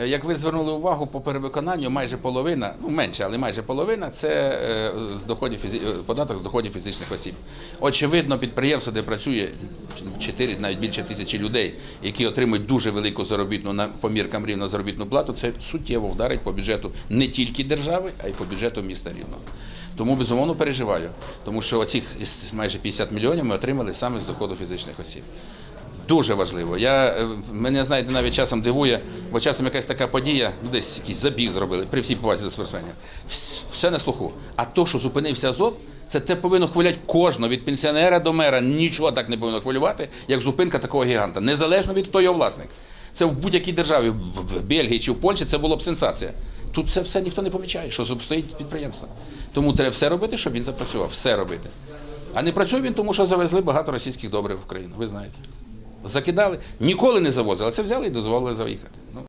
Е, Як ви звернули увагу, по перевиконанню майже половина, ну менше, але майже половина це е, з доходів е, податок з доходів фізичних осіб. Очевидно, підприємство, де працює 4, навіть більше тисячі людей, які отримують дуже велику заробітну на по міркам рівно заробітну плату, це суттєво вдарить по бюджету не тільки держави, а й по бюджету міста Рівного. Тому безумовно переживаю, тому що оцих майже 50 мільйонів ми отримали саме з доходу фізичних осіб. Дуже важливо. Я, е, мене, знаєте, навіть часом дивує, бо часом якась така подія, ну десь якийсь забіг зробили, при всій повазі до спортсменів. Все на слуху. А то, що зупинився Азот, це те повинно хвилювати кожного, від пенсіонера до мера. Нічого так не повинно хвилювати, як зупинка такого гіганта. Незалежно від хто його власник. Це в будь-якій державі, в Бельгії чи в Польщі, це було б сенсація. Тут це все ніхто не помічає, що стоїть підприємство. Тому треба все робити, щоб він запрацював. Все робити. А не працює він, тому що завезли багато російських добрив в Україну. Ви знаєте. Закидали, ніколи не завозили, а це взяли і дозволили заїхати. Ну.